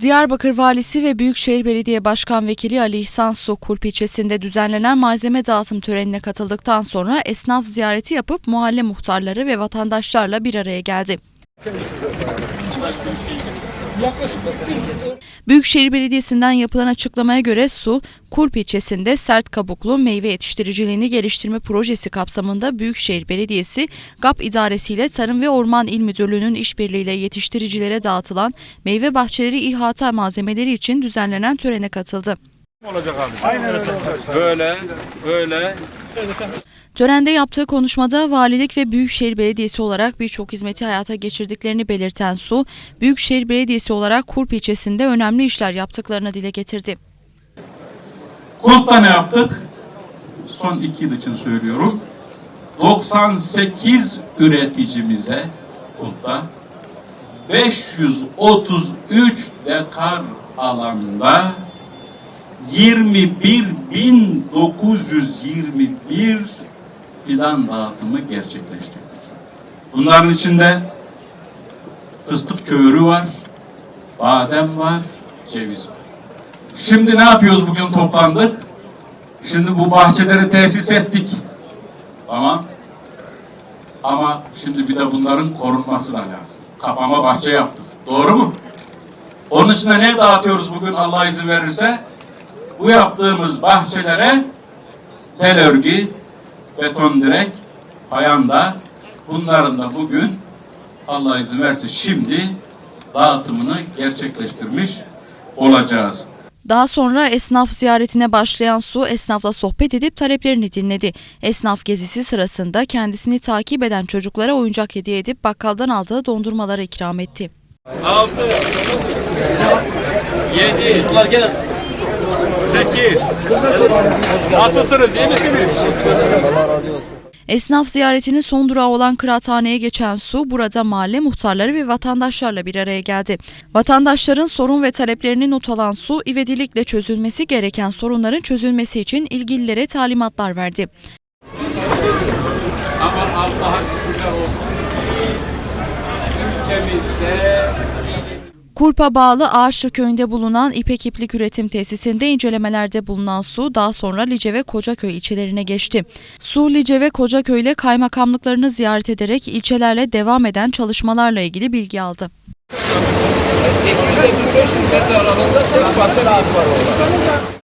Diyarbakır Valisi ve Büyükşehir Belediye Başkan Vekili Ali İhsan Su Kulp ilçesinde düzenlenen malzeme dağıtım törenine katıldıktan sonra esnaf ziyareti yapıp mahalle muhtarları ve vatandaşlarla bir araya geldi. Büyükşehir Belediyesi'nden yapılan açıklamaya göre Su, Kulp ilçesinde sert kabuklu meyve yetiştiriciliğini geliştirme projesi kapsamında Büyükşehir Belediyesi, GAP İdaresi ile Tarım ve Orman İl Müdürlüğü'nün işbirliğiyle yetiştiricilere dağıtılan meyve bahçeleri ihata malzemeleri için düzenlenen törene katıldı. Böyle, böyle. Törende yaptığı konuşmada valilik ve Büyükşehir Belediyesi olarak birçok hizmeti hayata geçirdiklerini belirten Su, Büyükşehir Belediyesi olarak Kulp ilçesinde önemli işler yaptıklarını dile getirdi. Kulp'ta ne yaptık? Son iki yıl için söylüyorum. 98 üreticimize Kulp'ta 533 dekar alanda 21.921 fidan dağıtımı gerçekleştirdik. Bunların içinde fıstık çöğürü var, badem var, ceviz var. Şimdi ne yapıyoruz bugün toplandık? Şimdi bu bahçeleri tesis ettik. Tamam. Ama şimdi bir de bunların korunması da lazım. Kapama bahçe yaptık. Doğru mu? Onun için de ne dağıtıyoruz bugün Allah izin verirse? Bu yaptığımız bahçelere tel örgü, beton direk, payanda bunların da bugün Allah izin verirse şimdi dağıtımını gerçekleştirmiş olacağız. Daha sonra esnaf ziyaretine başlayan Su, esnafla sohbet edip taleplerini dinledi. Esnaf gezisi sırasında kendisini takip eden çocuklara oyuncak hediye edip bakkaldan aldığı dondurmaları ikram etti. 6 7 8 Nasılsınız? iyi misiniz? Esnaf ziyaretinin son durağı olan kıraathaneye geçen Su, burada mahalle muhtarları ve vatandaşlarla bir araya geldi. Vatandaşların sorun ve taleplerini not alan Su, ivedilikle çözülmesi gereken sorunların çözülmesi için ilgililere talimatlar verdi. Ama Allah'a şükürler olsun Kulp'a bağlı Ağaçlı köyünde bulunan İpek İplik Üretim Tesisinde incelemelerde bulunan su daha sonra Lice ve Kocaköy ilçelerine geçti. Su, Lice ve Kocaköy ile kaymakamlıklarını ziyaret ederek ilçelerle devam eden çalışmalarla ilgili bilgi aldı. 800 ile 1500 metre aralığında 40 parça var orada.